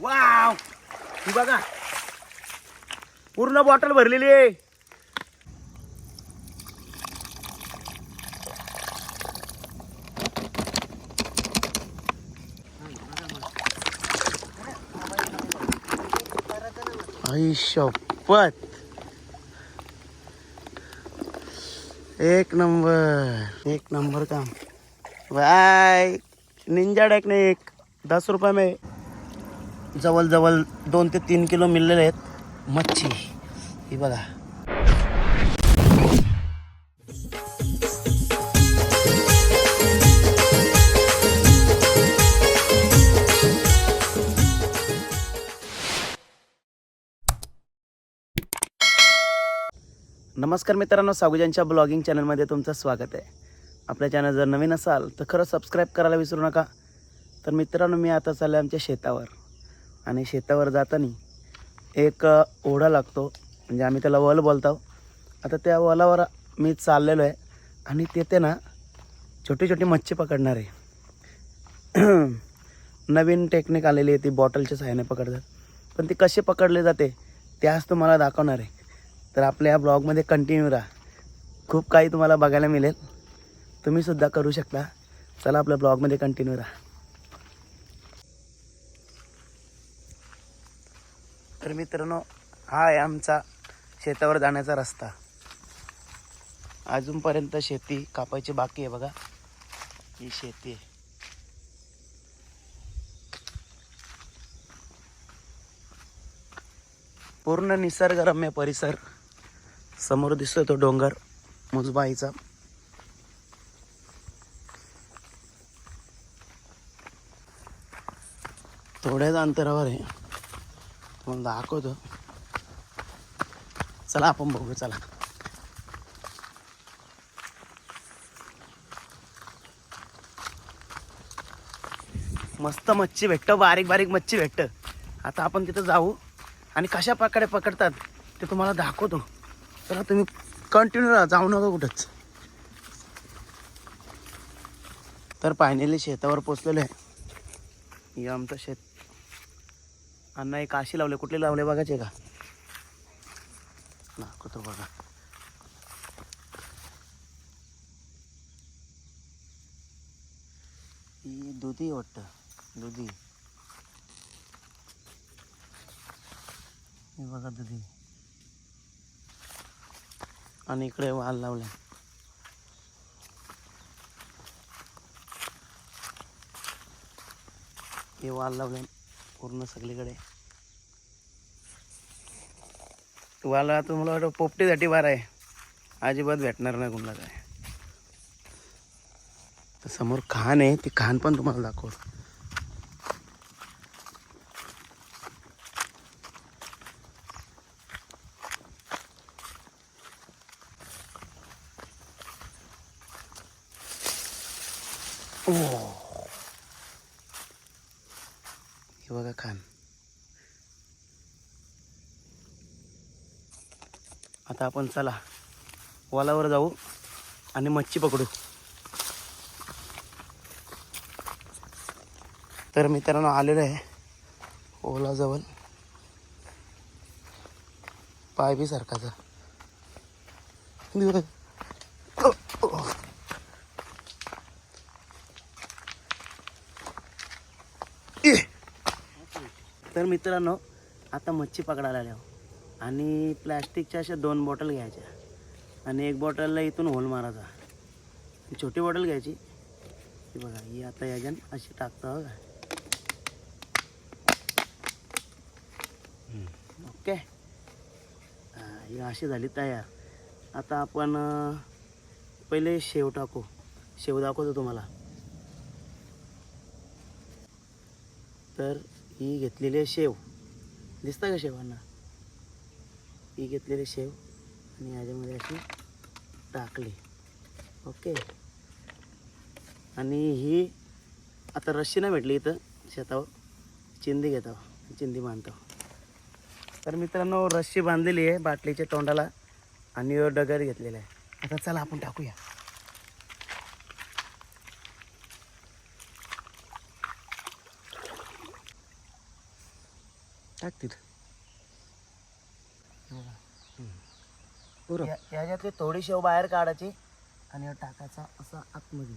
Wow. ही बघा. पूर्ण bottle भरलेली आहे. शपथ. एक नंबर. एक नंबर काम. बाय. निंजा टेक्निक दस रुपये में. जवळजवळ दोन ते तीन किलो मिळलेले आहेत. मच्छी. ही बघा. नमस्कार मित्रांनो सागुजांच्या ब्लॉगिंग चॅनलमध्ये तुमचं स्वागत आहे. आपल्या चॅनल जर नवीन असाल तर खरं सबस्क्राईब करायला विसरू नका. तर मित्रांनो मी आता चाललो आमच्या शेतावर. आणि शेतावर जाताना एक ओढा लागतो. म्हणजे आम्ही त्याला वल बोलतो आता त्या वलावर मी चाललेलो आहे आणि तिथे ना छोटी छोटी मच्छी पकडणार आहे. नवीन टेक्निक आलेली आहे ती बॉटलच्या सहाय्याने पकडतात. पण ती कशी पकडली जाते ते आज तुम्हाला दाखवणार आहे. तर आपल्या या ब्लॉगमध्ये कंटिन्यू राहा. खूप काही तुम्हाला बघायला मिळेल. तुम्हीसुद्धा करू शकता. चला आपल्या ब्लॉगमध्ये कंटिन्यू राहा. तर मित्रांनो हा आहे आमचा शेतावर जाण्याचा रस्ता. अजूनपर्यंत शेती कापायची बाकी आहे बघा. ही शेती आहे. पूर्ण निसर्गरम्य परिसर. समोर दिसतो तो डोंगर मुजबाईचा थोड्याच अंतरावर आहे. फोन दाखवतो. चला आपण बघू चला. मस्त मच्छी भेटतं बारीक बारीक मच्छी भेटतं. आता आपण तिथं जाऊ आणि कशा प्रकारे पकडतात ते तुम्हाला दाखवतो. तर तुम्ही कंटिन्यू राहा जाऊ नका कुठंच. तर फायनली शेतावर पोचलेलं आहे. हे आमचं शेत. आणि एक काशी लावले. कुठले लावले बघायचे का? ना दाखवतो बघा. ही दुधी वाटतं. दुधी. हे बघा दुधी. आणि इकडे वाल लावले. हे वाल लावले. पूर्ण सगळीकडे. वाला तुम्हाला वाटतं पोपटीसाठी बार आहे. अजिबात भेटणार नाही कुणाला काय. तर समोर खान आहे ती खान पण तुम्हाला दाखवतो. ओ हे बघा खान. आता आपण चला वालावर जाऊ आणि मच्छी पकडू. तर मित्रांनो आलेलो आहे ओलाजवळ. पाय बी सारखाचा. तर मित्रांनो आता मच्छी पकडायला आल्या आणि प्लॅस्टिकच्या अशा दोन बॉटल घ्यायच्या. आणि एक बॉटलला इथून होल मारायचा. छोटी बॉटल घ्यायची. ही बघा ही आता याच्यान अशी टाकता बघा. ओके. हा, ही अशी झाली तयार. आता आपण पहिले शेव टाकू. शेव दाखवतो तुम्हाला. तर ही घेतलेली आहे शेव. दिसतं का शेवांना? ही घेतलेली शेव आणि याच्यामध्ये अशी टाकली. ओके. आणि ही आता रस्सी नाही भेटली इथं शेतावर. चिंदी घेतो चिंदी बांधतो. तर मित्रांनो रस्सी बांधलेली आहे बाटलीच्या तोंडाला आणि डगर घेतलेला आहे. आता चला आपण टाकूया. टाक तिथं पुरं या- याच्यातली थोडी शेव बाहेर काढायची आणि हा टाकायचा असा आतमध्ये.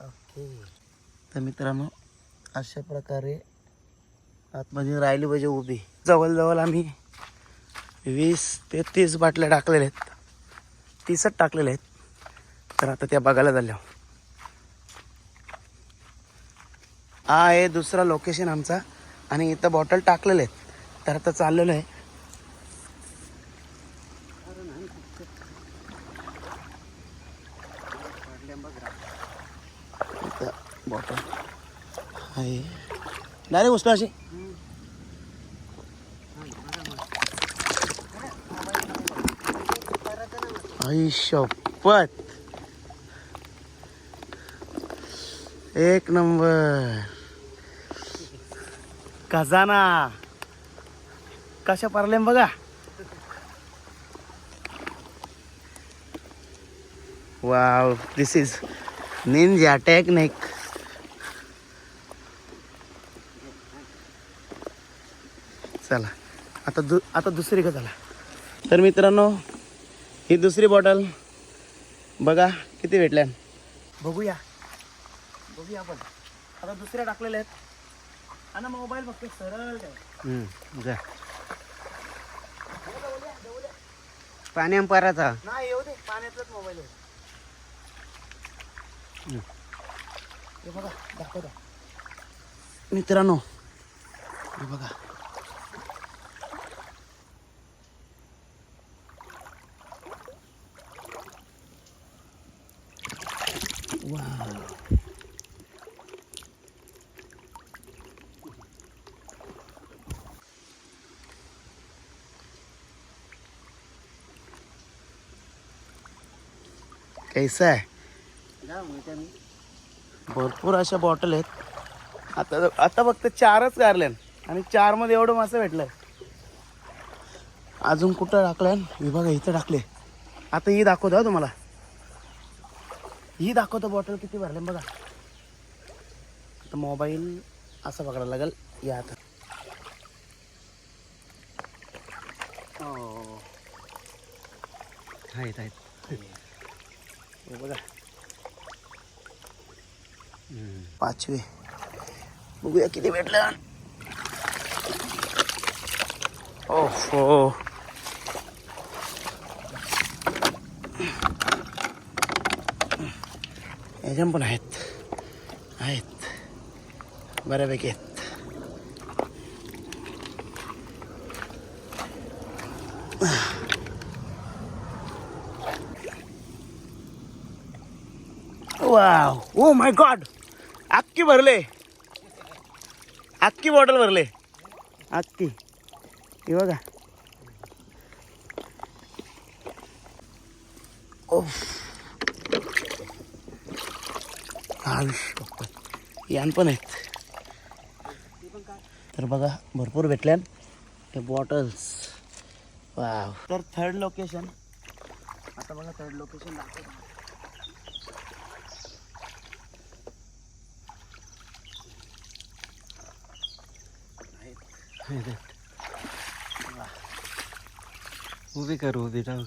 ओके. तर मित्रांनो अशा प्रकारे आतमध्ये राहिली पाहिजे उभी. जवळजवळ आम्ही वीस ते तीस बाटल्या टाकलेल्या आहेत. तीसच टाकलेल्या आहेत. तर आता त्या बघायला झाल्या. हा आहे दुसरा लोकेशन आमचा. आणि इथं बॉटल टाकलेले आहेत. तर आता चाललेलं आहे. बॉटल आहे डायरेक्ट उचला अशी आई शपथ. एक नंबर. खजाना. कशा पारल्या बघा. Wow this is ninja technique चला आता दु आता दुसरी का चला. तर मित्रांनो ही दुसरी बॉटल बघा किती भेटल्या बघूया. बघूया आपण. आता दुसऱ्या टाकलेल्या आहेत. आणि मोबाईल फक्त सरळ. हम्म, जा पाण्या पाराचा नाही येऊ दे पाण्यातलाच मोबाईल आहे हम्म. हे बघा दाखवता मित्रांनो हे बघा वाव. कैसा आहे भरपूर अशा बॉटल आहेत. आता आता फक्त चारच गारल्यान. आणि चारमध्ये एवढं मासं भेटलं अजून कुठं टाकल्यान हे बघा इथं टाकले आता ही दाखवतो हा तुम्हाला. ही दाखवतो बॉटल किती भरले बघा. आता मोबाईल असं पकडायला लागेल. या आता. हो. आहेत आहेत. हे बघा. पाचवे. बघूया किती भेटलं. ओहो. याच्यात पण आहेत. आहेत. बऱ्यापैकी आहेत. वाव ओ माय गॉड अख्खी भरले. अख्खी बॉटल भरले. अख्खी. हे बघा. यान पण आहेत. तर बघा भरपूर भेटल्यान हे बॉटल्स वाव तर थर्ड लोकेशन आता बघा थर्ड लोकेशन दाखवतो. उभी कर उभी राहू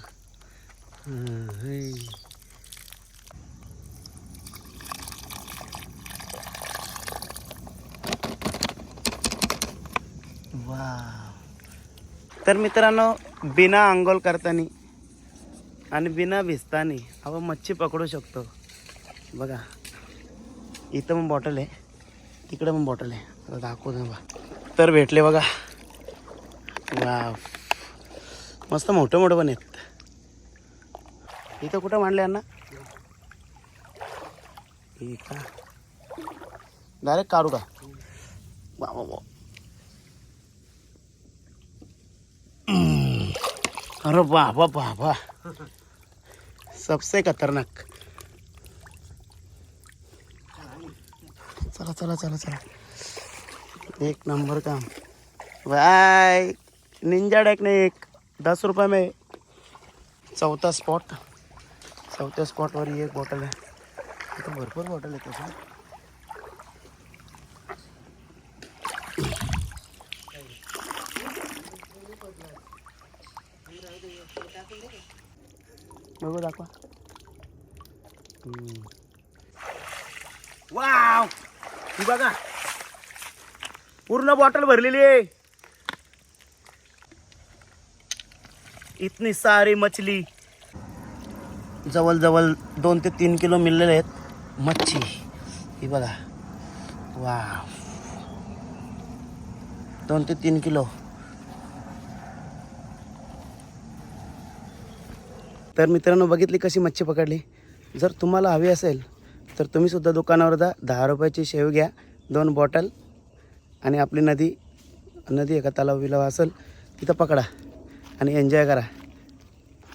वा तर मित्रांनो बिना आंघोळ करताना आणि बिना भिजताना आपण मच्छी पकडू शकतो. बघा इथं पण बॉटल आहे तिकडं पण बॉटल आहे. दाखवू दाखवतो बा तर भेटले बघा. वा. मस्त मोठं मोठं पण आहेत. इथं कुठं मांडले यांना का डायरेक्ट काढू का? वा वा वा. अरे बाबा बाबा सबसे खतरनाक. चला चला चला चला. एक नंबर का। वाय निंजा टेक्निक दस रुपये में चौथा स्पॉट चौथा स्पॉटवर ही एक बॉटल तो है। तो भरपूर बॉटल है तो सर दाखवा। हम्म। वाव! बघा। पूर्ण बॉटल भरलेली आहे. इतनी सारी मछली. जवळजवळ दोन ते तीन किलो मिळलेले आहेत. मच्छी. ही बघा. वा दोन ते तीन किलो. तर मित्रांनो बघितली कशी मच्छी पकडली? जर तुम्हाला हवी असेल तर तुम्ही सुद्धा दुकानावर जा. दहा रुपयाची शेव घ्या. दोन बॉटल. आणि आपली नदी नदी एका तलाव बिलाव असेल तिथं पकडा आणि एन्जॉय करा.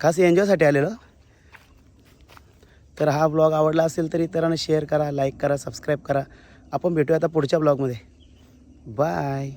खास एन्जॉयसाठी आलेलो. तर हा ब्लॉग आवडला असेल तर इतरांना शेअर करा लाईक करा सबस्क्राईब करा. आपण भेटूया आता पुढच्या ब्लॉगमध्ये बाय